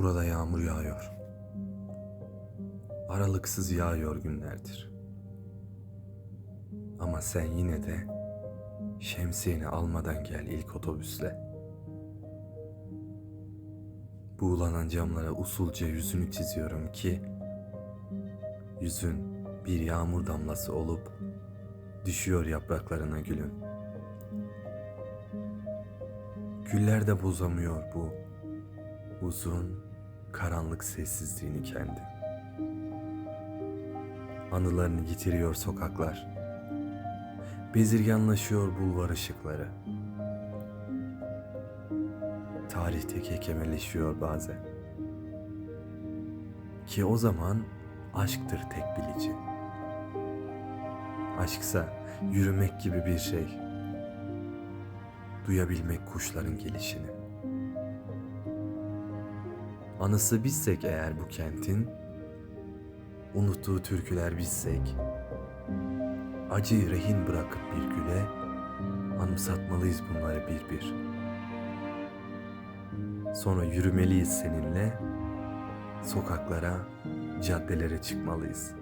Burada yağmur yağıyor. Aralıksız yağıyor günlerdir. Ama sen yine de şemsiyeni almadan gel ilk otobüsle. Buğulanan camlara usulca yüzünü çiziyorum ki yüzün bir yağmur damlası olup düşüyor yapraklarına gülün. Güller de bozamıyor bu uzun karanlık sessizliğini kendi. Anılarını yitiriyor sokaklar. Bezirganlaşıyor bulvar ışıkları. Tarihte kekemeleşiyor bazen. Ki o zaman aşktır tek bilici. Aşksa yürümek gibi bir şey. Duyabilmek kuşların gelişini. Anısı bizsek eğer bu kentin, unuttuğu türküler bizsek, acıyı rehin bırakıp bir güle, anımsatmalıyız bunları bir bir. Sonra yürümeliyiz seninle, sokaklara, caddelere çıkmalıyız.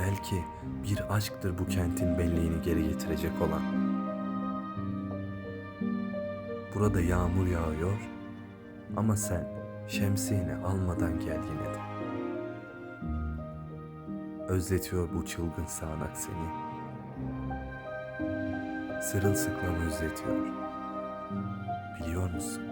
Belki bir aşktır bu kentin belleğini geri getirecek olan. Burada yağmur yağıyor ama sen şemsiyeni almadan gel yine de. Özletiyor bu çılgın sağanak seni. Sırılsıklam özletiyor. Biliyor musun?